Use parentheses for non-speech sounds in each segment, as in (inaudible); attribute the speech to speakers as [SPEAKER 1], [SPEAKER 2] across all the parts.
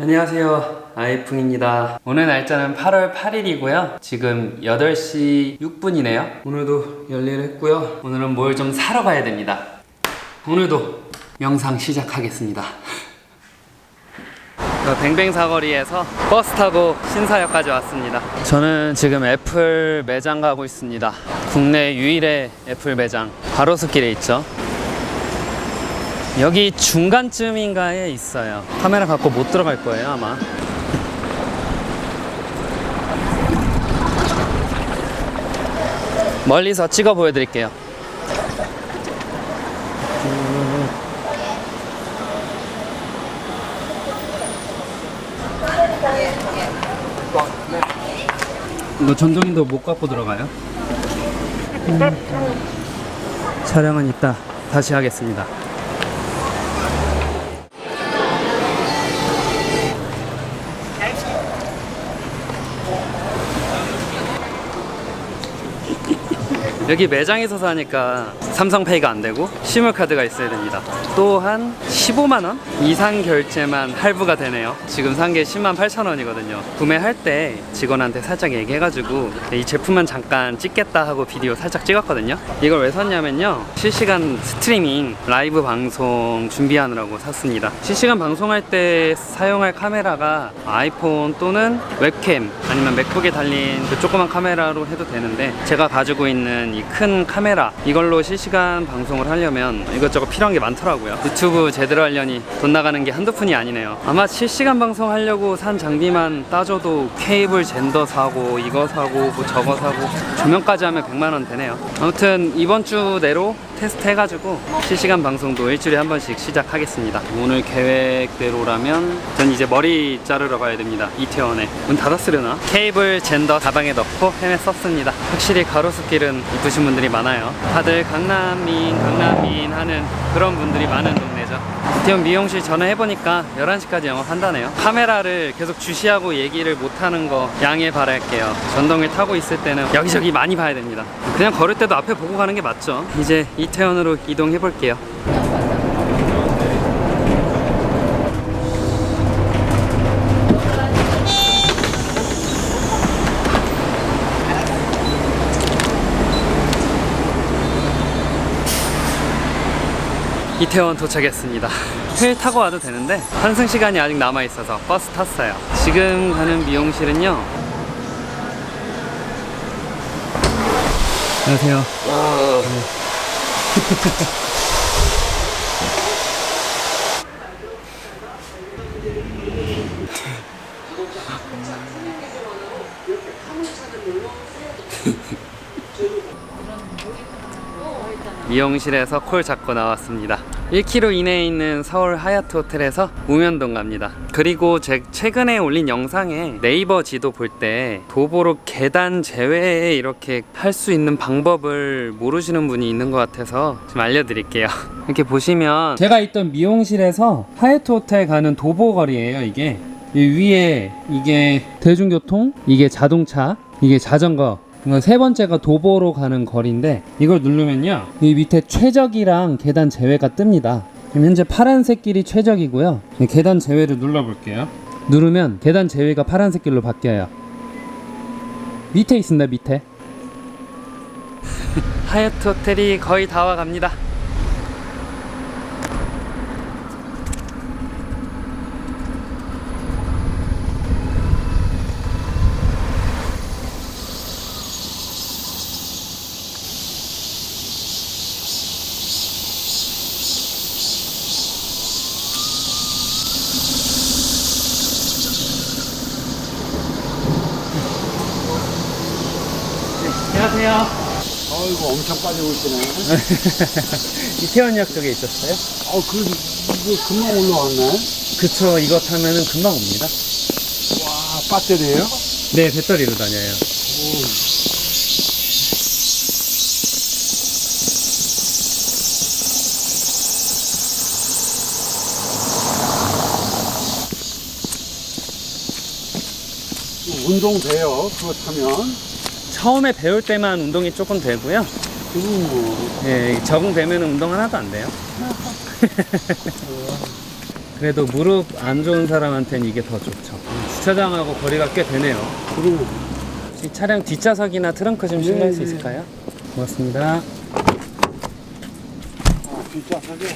[SPEAKER 1] 안녕하세요. 아이풍입니다. 오늘 날짜는 8월 8일이고요. 지금 8시 6분이네요. 오늘도 열일을 했고요. 오늘은 뭘 좀 사러 가야 됩니다. 오늘도 영상 시작하겠습니다. (laughs) 저 뱅뱅 사거리에서 버스 타고 신사역까지 왔습니다. 저는 지금 애플 매장 가고 있습니다. 국내 유일의 애플 매장 가로수길에 있죠. 여기 중간쯤인가에 있어요. 카메라 갖고 못 들어갈 거예요, 아마. 멀리서 찍어 보여드릴게요. 너 전동인도 못 갖고 들어가요? 촬영은 이따 다시 하겠습니다. 여기 매장에서 사니까 삼성페이가 안 되고 실물카드가 있어야 됩니다. 또한 15만 원 이상 결제만 할부가 되네요. 지금 산 게 10만 8천 원이거든요. 구매할 때 직원한테 살짝 얘기해가지고 이 제품만 잠깐 찍겠다 하고 비디오 살짝 찍었거든요. 이걸 왜 샀냐면요. 실시간 스트리밍 라이브 방송 준비하느라고 샀습니다. 실시간 방송할 때 사용할 카메라가 아이폰 또는 웹캠 아니면 맥북에 달린 그 조그만 카메라로 해도 되는데 제가 가지고 있는 이 큰 카메라 이걸로 실시간 방송을 하려면 이것저것 필요한 게 많더라고요. 유튜브 제 대로 하려니 돈 나가는 게 한두 푼이 아니네요. 아마 실시간 방송 하려고 산 장비만 따져도 케이블 젠더 사고 이거 사고 뭐 저거 사고 조명까지 하면 100만 원 되네요. 아무튼 이번 주 내로 테스트 해가지고 실시간 방송도 일주일에 한 번씩 시작하겠습니다. 오늘 계획대로라면 전 이제 머리 자르러 가야 됩니다. 이태원에 문 닫았으려나? 케이블 젠더 가방에 넣고 헤맸었습니다. 확실히 가로수길은 이쁘신 분들이 많아요. 다들 강남민 강남민 하는 그런 분들이 많은 동네죠. 이태원 미용실 전화해보니까 11시까지 영업한다네요. 카메라를 계속 주시하고 얘기를 못하는 거 양해 바랄게요. 전동을 타고 있을 때는 여기저기 많이 봐야 됩니다. 그냥 걸을 때도 앞에 보고 가는 게 맞죠. 이제 이태원으로 이동해볼게요. 이태원 도착했습니다. 회 타고 와도 되는데 환승 시간이 아직 남아 있어서 버스 탔어요. 지금 가는 미용실은요. 안녕하세요. (laughs) 미용실에서 콜 잡고 나왔습니다. 1km 이내에 있는 서울 하얏트 호텔에서 우면동 갑니다. 그리고 제 최근에 올린 영상에 네이버 지도 볼 때 도보로 계단 제외에 이렇게 할 수 있는 방법을 모르시는 분이 있는 것 같아서 좀 알려드릴게요. (laughs) 이렇게 보시면 제가 있던 미용실에서 하얏트 호텔 가는 도보 거리예요. 이게 이 위에 이게 대중교통, 이게 자동차, 이게 자전거 이건 세 번째가 도보로 가는 거리인데 이걸 누르면요. 이 밑에 최적이랑 계단 제외가 뜹니다. 지금 현재 파란색 길이 최적이고요. 이 계단 제외를 눌러볼게요. 누르면 계단 제외가 파란색 길로 바뀌어요. 밑에 있습니다 밑에. 하얏트 호텔이 거의 다 와갑니다 안녕하세요
[SPEAKER 2] 아이고 엄청 빨리 오시네.
[SPEAKER 1] 이태원역 쪽에 있었어요?
[SPEAKER 2] 어, 그, 이거 금방 올라왔네.
[SPEAKER 1] 그쵸 이거 타면은 금방 옵니다
[SPEAKER 2] 와, 배터리예요
[SPEAKER 1] 네 배터리로 다녀요
[SPEAKER 2] 운동 돼요. 그거 타면.
[SPEAKER 1] 처음에 배울 때만 운동이 조금 되고요. 예, 적응되면 운동 하나도 안 돼요 (laughs) 그래도 무릎 안 좋은 사람한테는 이게 더 좋죠. 주차장하고 거리가 꽤 되네요.
[SPEAKER 2] 그리고
[SPEAKER 1] 혹시 차량 뒷좌석이나 트렁크 좀 실례할 수
[SPEAKER 2] 네, 네.
[SPEAKER 1] 있을까요? 고맙습니다.
[SPEAKER 2] 아, 뒷좌석에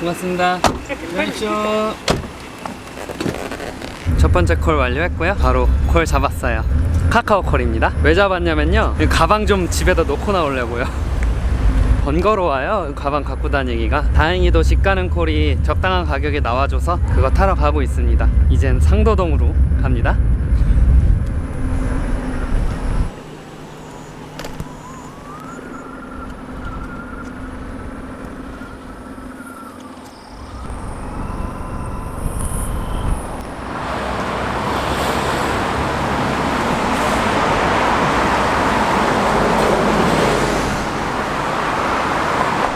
[SPEAKER 1] 고맙습니다. 안녕하십시오. 첫 번째 콜 완료했고요. 바로 콜 잡았어요. 카카오 콜입니다. 왜 잡았냐면요. 이 가방 좀 집에다 놓고 나오려고요. (laughs) 번거로워요. 가방 갖고 다니기가. 다행히도 집 가는 콜이 적당한 가격에 나와줘서 그거 타러 가고 있습니다. 이젠 상도동으로 갑니다.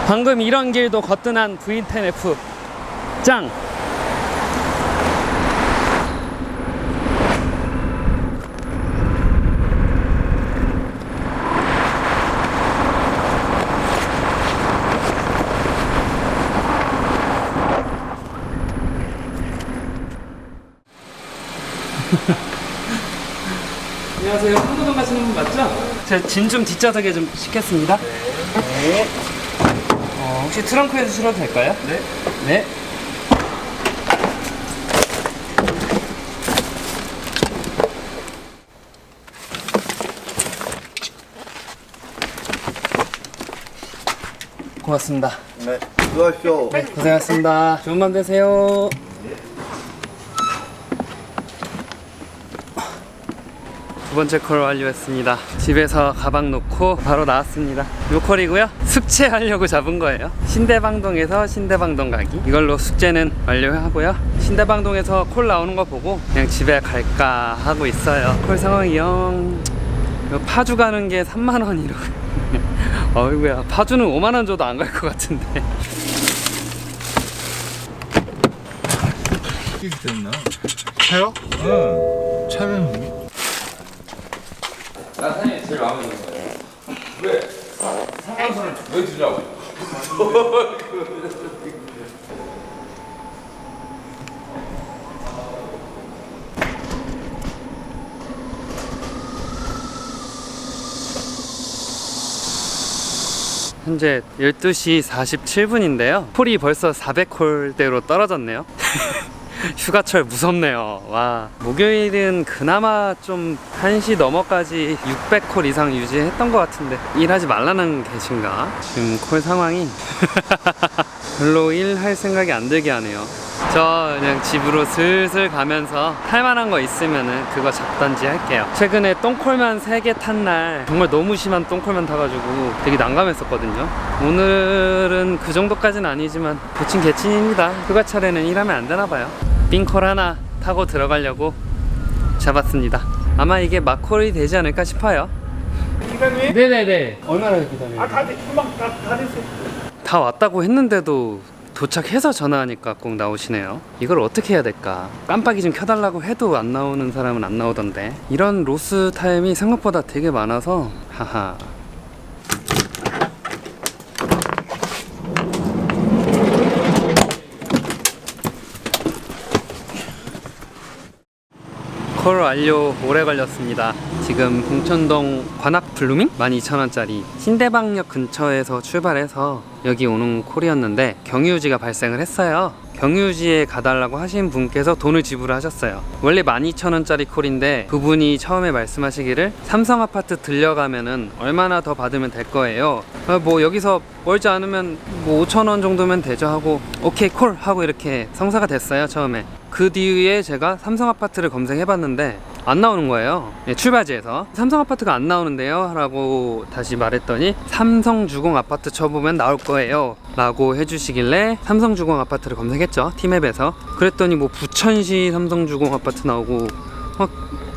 [SPEAKER 1] 방금 이런 길도 거뜬한 V10F 짱! 안녕하세요. 한국동 가시는 분 맞죠? 제가 짐좀 뒷좌석에 좀 싣겠습니다. 네. 어, 혹시 트렁크에서 실어도 될까요? 네. 네. 고맙습니다.
[SPEAKER 3] 네, 수고하십시오.
[SPEAKER 1] 고생하셨습니다. 좋은 밤 되세요. 두 번째 콜 완료했습니다. 집에서 가방 놓고 바로 나왔습니다. 요 콜이고요. 숙제하려고 잡은 거예요. 신대방동에서 신대방동 가기. 이걸로 숙제는 완료하고요. 신대방동에서 콜 나오는 거 보고 그냥 집에 갈까 하고 있어요. 콜 상황이 영. 요 파주 가는 게 3만 원이라고. (laughs) 어이구야. 파주는 5만 원 줘도 안 갈 것 같은데.
[SPEAKER 2] 차요?
[SPEAKER 3] 응. 차는
[SPEAKER 4] 나 사장님 제일 마음에 드는 거예요. 왜? 상관선을 왜 주냐고.
[SPEAKER 1] 현재 12시 47분인데요. 콜이 벌써 400콜대로 떨어졌네요. (laughs) (laughs) 휴가철 무섭네요. 와. 목요일은 그나마 좀 1시 넘어까지 600콜 이상 유지했던 것 같은데 일하지 말라는 계신가? 지금 콜 상황이 (laughs) 별로 일 할 생각이 안 들게 하네요. 저 그냥 집으로 슬슬 가면서 탈만한 거 있으면은 그거 잡던지 할게요. 최근에 똥콜만 3개 탄 날 정말 너무 심한 똥콜만 타가지고 되게 난감했었거든요. 오늘은 그 정도까지는 아니지만 개친 개친입니다. 휴가철에는 일하면 안 되나 봐요. 冰콜 하나 타고 들어가려고 잡았습니다. 아마 이게 막콜이 되지 않을까 싶어요. 네네네. 얼마나 기다려요? 아, 다, 금방 다, 다 됐어요. 다 왔다고 했는데도 도착해서 전화하니까 꼭 나오시네요. 이걸 어떻게 해야 될까? 깜빡이 좀 켜달라고 해도 안 나오는 사람은 안 나오던데. 이런 로스 타임이 생각보다 되게 많아서, 하하. 콜 완료 오래 걸렸습니다. 지금 봉천동 관악 블루밍 12,000원짜리 신대방역 근처에서 출발해서 여기 오는 콜이었는데 경유지가 발생을 했어요. 경유지에 가달라고 하신 분께서 돈을 지불하셨어요. 원래 12,000원짜리 콜인데 그분이 처음에 말씀하시기를 삼성 아파트 들려가면은 얼마나 더 받으면 될 거예요. 아, 뭐 여기서 멀지 않으면 뭐 5,000원 정도면 되죠 하고 오케이 콜 하고 이렇게 성사가 됐어요 처음에. 그 뒤에 제가 삼성 아파트를 검색해봤는데 안 나오는 거예요. 예, 출발지에서 삼성 아파트가 안 나오는데요. 라고 다시 말했더니 삼성 주공 아파트 쳐보면 나올 거예요. 라고 해주시길래 삼성 주공 아파트를 검색했죠. 티맵에서. 그랬더니 뭐 부천시 삼성 주공 아파트 나오고 막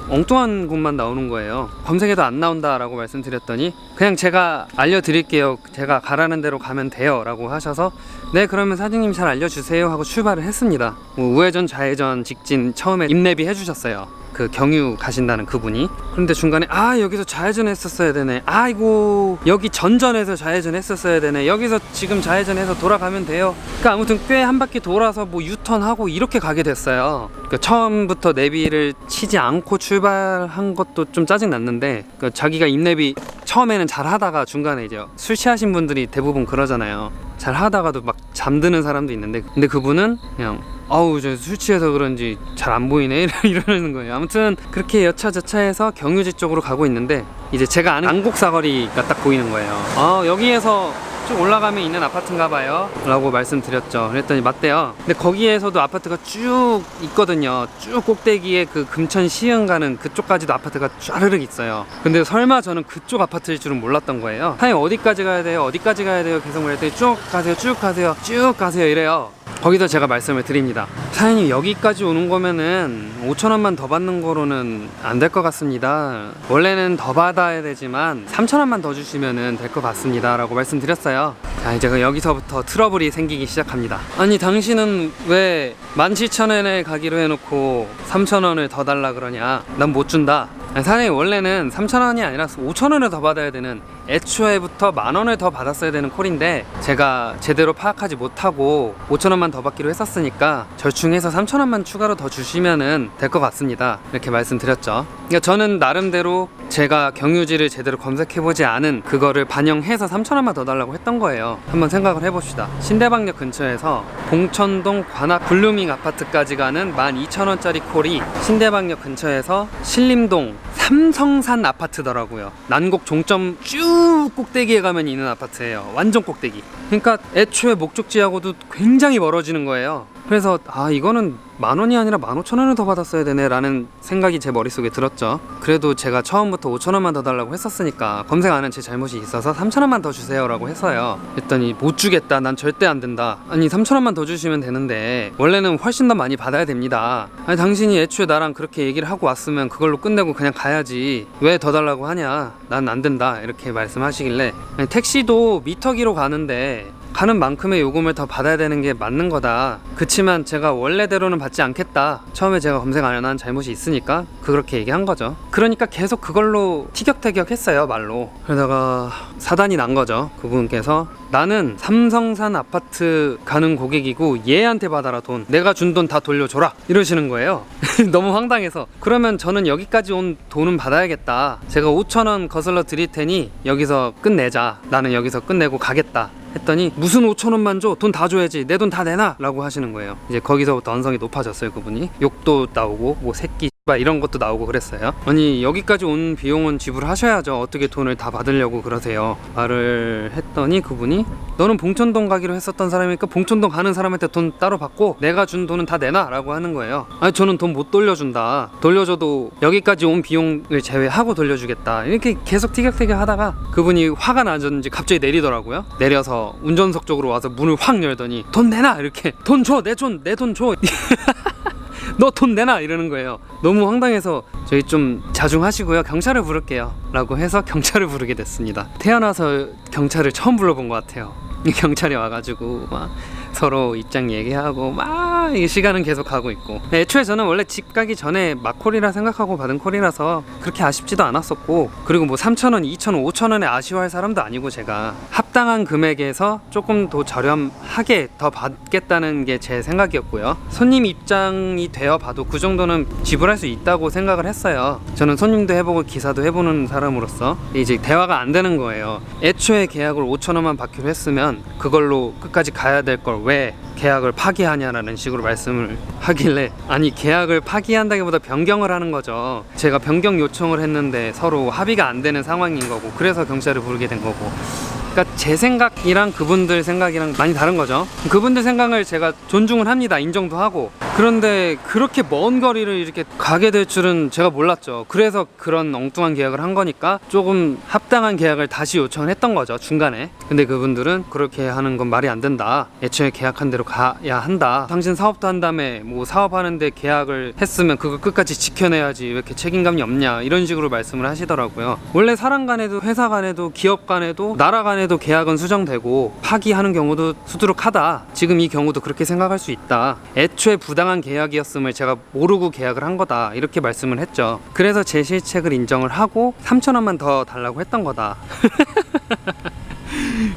[SPEAKER 1] 엉뚱한 곳만 나오는 거예요. 검색해도 안 나온다라고 말씀드렸더니 그냥 제가 알려드릴게요. 제가 가라는 대로 가면 돼요. 라고 하셔서 네 그러면 사장님 잘 알려주세요 하고 출발을 했습니다. 뭐 우회전 좌회전 직진 처음에 입내비 해주셨어요. 그 경유 가신다는 그분이. 그런데 중간에 아 여기서 좌회전 했었어야 되네. 아이고 여기 전전에서 좌회전 했었어야 되네. 여기서 지금 좌회전해서 돌아가면 돼요. 그러니까 아무튼 꽤 한 바퀴 돌아서 뭐 유턴하고 이렇게 가게 됐어요. 그러니까 처음부터 내비를 치지 않고 출발한 것도 좀 짜증 났는데 그러니까 자기가 인내비 처음에는 잘 하다가 중간에 이제 술 취하신 분들이 대부분 그러잖아요 잘 하다가도 막 잠드는 사람도 있는데 근데 그분은 그냥 아우 저 술 취해서 그런지 잘 안 보이네. (laughs) 이러는 거예요. 아무튼 그렇게 여차저차해서 경유지 쪽으로 가고 있는데 이제 제가 아는 안곡 사거리가 딱 보이는 거예요. 아 여기에서 쭉 올라가면 있는 아파트인가 봐요. 라고 말씀드렸죠. 그랬더니 맞대요. 근데 거기에서도 아파트가 쭉 있거든요. 쭉 꼭대기에 그 금천 시흥 가는 그쪽까지도 아파트가 쫘르륵 있어요. 근데 설마 저는 그쪽 아파트일 줄은 몰랐던 거예요. 사장님 어디까지 가야 돼요? 어디까지 가야 돼요? 계속 그랬더니 쭉 가세요 쭉 가세요 쭉 가세요 이래요. 거기서 제가 말씀을 드립니다. 사장님 여기까지 오는 거면은 5천 원만 더 받는 거로는 안 될 것 같습니다. 원래는 더 받아야 되지만 3천 원만 더 주시면은 될 것 같습니다 라고 말씀드렸어요. 자 이제 그 여기서부터 트러블이 생기기 시작합니다. 아니 당신은 왜 17,000원에 가기로 해놓고 3천 원을 더 달라 그러냐? 난 못 준다. 사장님 원래는 3천 원이 아니라 5천 원을 더 받아야 되는 애초에부터 만 원을 더 받았어야 되는 콜인데 제가 제대로 파악하지 못하고 5천 원만 더 받기로 했었으니까 절충해서 3천 원만 추가로 더 주시면은 될 것 같습니다. 이렇게 말씀드렸죠. 그러니까 저는 나름대로 제가 경유지를 제대로 검색해보지 않은 그거를 반영해서 3천 원만 더 달라고 했던 거예요. 한번 생각을 해봅시다. 신대방역 근처에서 봉천동 관악 블루밍 아파트까지 가는 12,000원짜리 콜이 신대방역 근처에서 신림동 삼성산 아파트더라고요. 난곡 종점 쭉 꼭대기에 가면 있는 아파트예요. 완전 꼭대기. 그러니까 애초에 목적지하고도 굉장히 멀어지는 거예요. 그래서 아 이거는 만 원이 아니라 만 오천 원을 더 받았어야 되네라는 생각이 제 머릿속에 들었죠. 그래도 제가 처음부터 오천 원만 더 달라고 했었으니까 검색 안 한 제 잘못이 있어서 삼천 원만 더 주세요라고 했어요. 했더니 못 주겠다. 난 절대 안 된다. 아니 삼천 원만 더 주시면 되는데 원래는 훨씬 더 많이 받아야 됩니다. 아니 당신이 애초에 나랑 그렇게 얘기를 하고 왔으면 그걸로 끝내고 그냥 가야지. 왜 더 달라고 하냐? 난 안 된다. 이렇게 말씀하시길래 택시도 미터기로 가는데 가는 만큼의 요금을 더 받아야 되는 게 맞는 거다. 그치만 제가 원래대로는 받지 않겠다. 처음에 제가 검색 안 한 잘못이 있으니까 그렇게 얘기한 거죠. 그러니까 계속 그걸로 티격태격 했어요, 말로. 그러다가 사단이 난 거죠. 그분께서 나는 삼성산 아파트 가는 고객이고 얘한테 받아라 돈. 내가 준 돈 다 돌려줘라. 이러시는 거예요. (laughs) 너무 황당해서. 그러면 저는 여기까지 온 돈은 받아야겠다. 제가 5천 원 거슬러 드릴 테니 여기서 끝내자. 나는 여기서 끝내고 가겠다. 했더니 무슨 5천 원만 줘? 돈 다 줘야지. 내 돈 다 내놔. 라고 하시는 거예요. 이제 거기서부터 언성이 높아졌어요, 그분이. 욕도 나오고 뭐 새끼 막 이런 것도 나오고 그랬어요. 아니 여기까지 온 비용은 지불하셔야죠. 어떻게 돈을 다 받으려고 그러세요? 말을 했더니 그분이 너는 봉천동 가기로 했었던 사람이니까 봉천동 가는 사람한테 돈 따로 받고 내가 준 돈은 다 내놔라고 하는 거예요. 아니 저는 돈 못 돌려준다. 돌려줘도 여기까지 온 비용을 제외하고 돌려주겠다. 이렇게 계속 티격태격 하다가 그분이 화가 나졌는지 갑자기 내리더라고요. 내려서 운전석 쪽으로 와서 문을 확 열더니 돈 내놔 이렇게 돈 줘 내 돈 내 돈 줘. (laughs) (laughs) 너 돈 내놔 이러는 거예요. 너무 황당해서 저희 좀 자중하시고요. 경찰을 부를게요. 라고 해서 경찰을 부르게 됐습니다. 태어나서 경찰을 처음 불러본 것 같아요. (laughs) 경찰이 와가지고 막 서로 입장 얘기하고 막 시간은 계속 가고 있고 애초에 저는 원래 집 가기 전에 막콜이라 생각하고 받은 콜이라서 그렇게 아쉽지도 않았었고 그리고 뭐 3,000원, 2,000원, 5,000원에 아쉬워할 사람도 아니고 제가 합당한 금액에서 조금 더 저렴하게 더 받겠다는 게 제 생각이었고요 손님 입장이 되어 봐도 그 정도는 지불할 수 있다고 생각을 했어요 저는 손님도 해보고 기사도 해보는 사람으로서 이제 대화가 안 되는 거예요 애초에 계약을 5,000원만 받기로 했으면 그걸로 끝까지 가야 될 걸 왜 계약을 파기하냐라는 식으로 말씀을 하길래 아니 계약을 파기한다기보다 변경을 하는 거죠. 제가 변경 요청을 했는데 서로 합의가 안 되는 상황인 거고 그래서 경찰을 부르게 된 거고. 그러니까 제 생각이랑 그분들 생각이랑 많이 다른 거죠. 그분들 생각을 제가 존중을 합니다. 인정도 하고. 그런데 그렇게 먼 거리를 이렇게 가게 될 줄은 제가 몰랐죠. 그래서 그런 엉뚱한 계약을 한 거니까 조금 합당한 계약을 다시 요청을 했던 거죠. 중간에. 근데 그분들은 그렇게 하는 건 말이 안 된다. 애초에 계약한 대로 가야 한다. 당신 사업도 한 다음에 뭐 사업하는데 계약을 했으면 그거 끝까지 지켜내야지 왜 이렇게 책임감이 없냐 이런 식으로 말씀을 하시더라고요. 원래 사람 간에도 회사 간에도 기업 간에도 나라 간에도 계약 은 수정되고 파기하는 경우도 수두룩하다. 지금 이 경우도 그렇게 생각할 수 있다. 애초에 부당한 계약이었음을 제가 모르고 계약을 한 거다 이렇게 말씀을 했죠. 그래서 제 실책을 인정을 하고 3천 원만 더 달라고 했던 거다. (laughs)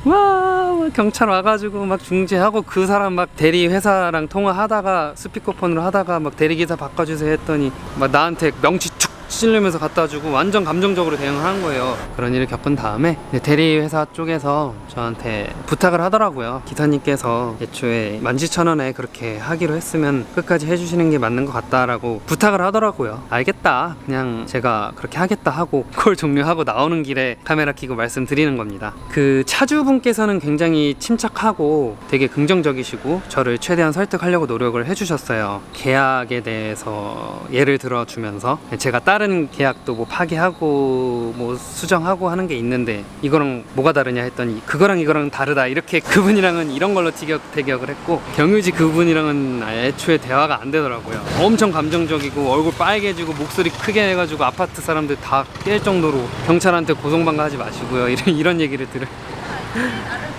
[SPEAKER 1] 와, 막 경찰 와가지고 막 중재하고 그 사람 막 대리 회사랑 통화하다가 스피커폰으로 하다가 막 대리기사 바꿔주세요 했더니 막 나한테 명치 툭 찔르면서 갖다 주고 완전 감정적으로 대응을 한 거예요. 그런 일을 겪은 다음에 이제 대리 회사 쪽에서 저한테 부탁을 하더라고요. 기사님께서 애초에 17,000원에 그렇게 하기로 했으면 끝까지 해주시는 게 맞는 것 같다라고 부탁을 하더라고요. 알겠다. 그냥 제가 그렇게 하겠다 하고 콜 종료하고 나오는 길에 카메라 켜고 말씀드리는 겁니다. 그 차주분께서는 굉장히 침착하고 되게 긍정적이시고 저를 최대한 설득하려고 노력을 해주셨어요. 계약에 대해서 예를 들어주면서 제가 다른 계약도 뭐 파기하고 뭐 수정하고 하는 게 있는데 이거랑 뭐가 다르냐 했더니 그거랑 이거랑 다르다 이렇게 (laughs) 그분이랑은 이런 걸로 티격 대격을 했고 경유지 그분이랑은 애초에 대화가 안 되더라고요. 엄청 감정적이고 얼굴 빨개지고 목소리 크게 해가지고 아파트 사람들 다 깰 정도로 경찰한테 고성방가하지 마시고요 (laughs) 이런 이런 얘기를 들을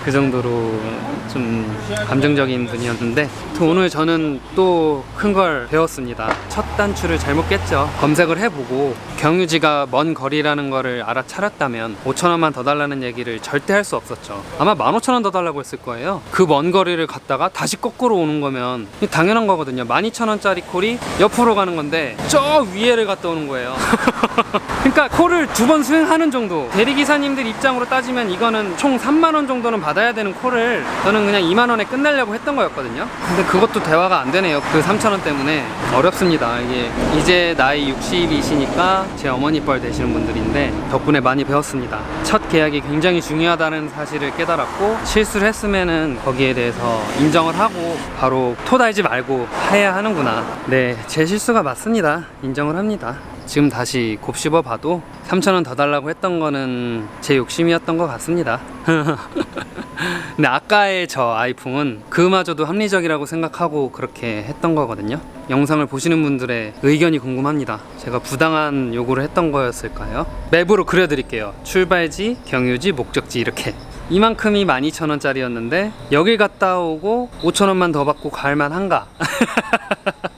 [SPEAKER 1] 그 정도로 좀 감정적인 분이었는데 또 오늘 저는 또 큰 걸 배웠습니다. 첫 단추를 잘못 깼죠. 검색을 해보고 경유지가 먼 거리라는 거를 알아차렸다면 5천 원만 더 달라는 얘기를 절대 할 수 없었죠. 아마 15,000원 더 달라고 했을 거예요. 그 먼 거리를 갔다가 다시 거꾸로 오는 거면 당연한 거거든요. 12,000원짜리 콜이 옆으로 가는 건데 저 위에를 갔다 오는 거예요. (laughs) 그러니까 콜을 두 번 수행하는 정도. 대리기사님들 입장으로 따지면 이거는 총3 만 원 정도는 받아야 되는 콜을 저는 그냥 2만 원에 끝내려고 했던 거였거든요. 근데 그것도 대화가 안 되네요. 그 3천 원 때문에 어렵습니다. 이게 이제 나이 60이시니까 제 어머니 뻘 되시는 분들인데 덕분에 많이 배웠습니다. 첫 계약이 굉장히 중요하다는 사실을 깨달았고 실수를 했으면은 거기에 대해서 인정을 하고 바로 토 달지 말고 해야 하는구나. 네, 제 실수가 맞습니다. 인정을 합니다. 지금 다시 곱씹어 봐도 3,000원 더 달라고 했던 거는 제 욕심이었던 것 같습니다. (laughs) 근데 아까의 저 아이풍은 그마저도 합리적이라고 생각하고 그렇게 했던 거거든요. 영상을 보시는 분들의 의견이 궁금합니다. 제가 부당한 요구를 했던 거였을까요? 맵으로 그려드릴게요. 출발지, 경유지, 목적지 이렇게. 이만큼이 12,000원짜리였는데 여길 갔다 오고 5,000원만 더 받고 갈만한가? (laughs)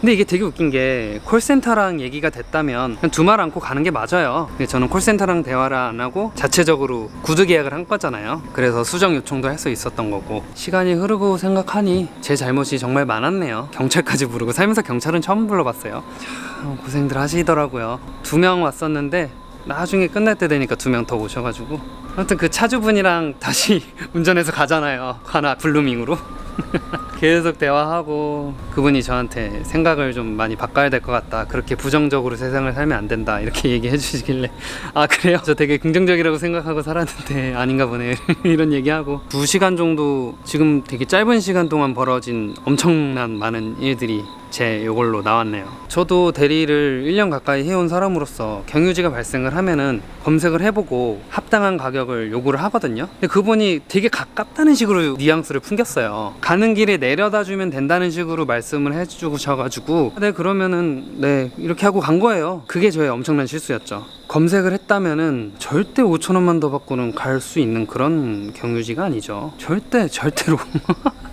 [SPEAKER 1] 근데 이게 되게 웃긴 게 콜센터랑 얘기가 됐다면 두 말 않고 가는 게 맞아요. 근데 저는 콜센터랑 대화를 안 하고 자체적으로 구두 계약을 한 거잖아요. 그래서 수정 요청도 할 수 있었던 거고 시간이 흐르고 생각하니 제 잘못이 정말 많았네요. 경찰까지 부르고 살면서 경찰은 처음 불러봤어요. 참 고생들 하시더라고요. 두 명 왔었는데 나중에 끝날 때 되니까 두 명 더 오셔가지고 아무튼 그 차주분이랑 다시 (laughs) 운전해서 가잖아요. 하나 블루밍으로. (laughs) 계속 대화하고 그분이 저한테 생각을 좀 많이 바꿔야 될 것 같다. 그렇게 부정적으로 세상을 살면 안 된다. 이렇게 (laughs) 얘기해 주시길래 아 그래요? 저 되게 긍정적이라고 생각하고 살았는데 (laughs) 아닌가 보네. 이런 얘기하고 두 시간 정도 지금 되게 짧은 시간 동안 벌어진 엄청난 많은 일들이 제 요걸로 나왔네요. 저도 대리를 1년 가까이 해온 사람으로서 경유지가 발생을 하면은 검색을 해보고 합당한 가격을 요구를 하거든요. 근데 그분이 되게 가깝다는 식으로 뉘앙스를 풍겼어요. 가는 길에 내려다 주면 된다는 식으로 말씀을 해주셔가지고 네 그러면은 네 이렇게 하고 간 거예요. 그게 저의 엄청난 실수였죠. 검색을 했다면은 절대 5천 원만 더 받고는 갈 수 있는 그런 경유지가 아니죠. 절대 절대로. (laughs)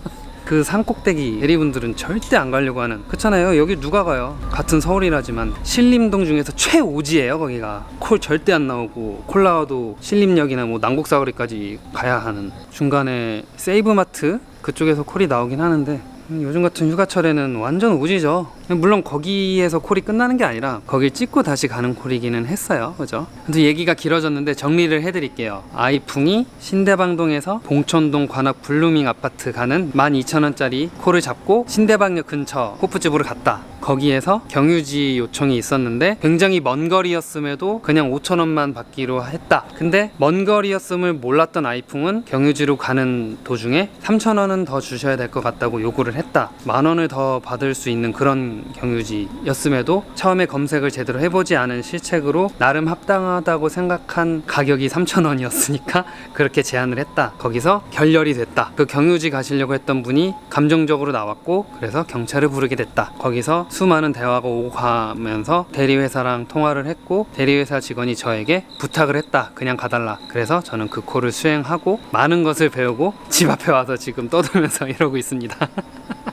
[SPEAKER 1] 그 산꼭대기 대리분들은 절대 안 가려고 하는 그렇잖아요. 여기 누가 가요? 같은 서울이라지만 신림동 중에서 최오지예요 거기가. 콜 절대 안 나오고 콜 나와도 신림역이나 뭐 난곡사거리까지 가야 하는. 중간에 세이브마트? 그쪽에서 콜이 나오긴 하는데 음, 요즘 같은 휴가철에는 완전 오지죠. 물론 거기에서 콜이 끝나는 게 아니라 거길 찍고 다시 가는 콜이기는 했어요. 그죠? 근데 얘기가 길어졌는데 정리를 해드릴게요. 아이풍이 신대방동에서 봉천동 관악 블루밍 아파트 가는 12,000원짜리 콜을 잡고 신대방역 근처 호프집으로 갔다. 거기에서 경유지 요청이 있었는데 굉장히 먼 거리였음에도 그냥 5,000원만 받기로 했다. 근데 먼 거리였음을 몰랐던 아이풍은 경유지로 가는 도중에 3,000원은 더 주셔야 될 것 같다고 요구를 했다. 만 원을 더 받을 수 있는 그런 경유지였음에도 처음에 검색을 제대로 해보지 않은 실책으로 나름 합당하다고 생각한 가격이 3,000원이었으니까 (laughs) 그렇게 제안을 했다. 거기서 결렬이 됐다. 그 경유지 가시려고 했던 분이 감정적으로 나왔고 그래서 경찰을 부르게 됐다. 거기서 수많은 대화가 오고 가면서 대리회사랑 통화를 했고 대리회사 직원이 저에게 부탁을 했다. 그냥 가달라. 그래서 저는 그 콜을 수행하고 많은 것을 배우고 집 앞에 와서 지금 떠들면서 (laughs) 이러고 있습니다.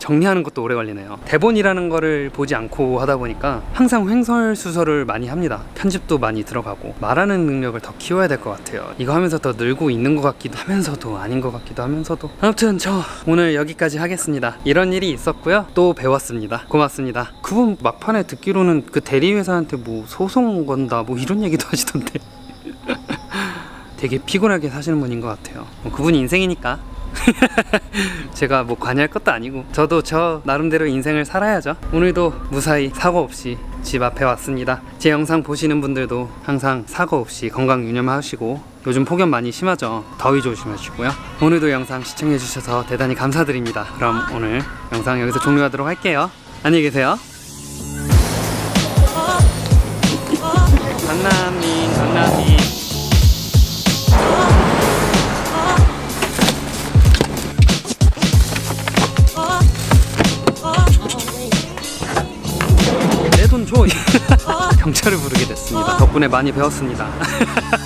[SPEAKER 1] 정리하는 것도 오래 걸리네요. 대본이라는 거를 보지 않고 하다 보니까 항상 횡설수설을 많이 합니다. 편집도 많이 들어가고 말하는 능력을 더 키워야 될 것 같아요. 이거 하면서 더 늘고 있는 것 같기도 하면서도 아닌 것 같기도 하면서도 아무튼 저 오늘 여기까지 하겠습니다. 이런 일이 있었고요. 또 배웠습니다. 고맙습니다. 그분 막판에 듣기로는 그 대리회사한테 뭐 소송 건다 뭐 이런 얘기도 하시던데 (laughs) 되게 피곤하게 사시는 분인 것 같아요. 뭐 그분 인생이니까. (laughs) 제가 뭐 관여할 것도 아니고 저도 저 나름대로 인생을 살아야죠. 오늘도 무사히 사고 없이 집 앞에 왔습니다. 제 영상 보시는 분들도 항상 사고 없이 건강 유념하시고 요즘 폭염 많이 심하죠. 더위 조심하시고요. 오늘도 영상 시청해 주셔서 대단히 감사드립니다. 그럼 오늘 영상 여기서 종료하도록 할게요. 안녕히 계세요. 덕분에 많이 배웠습니다. (laughs)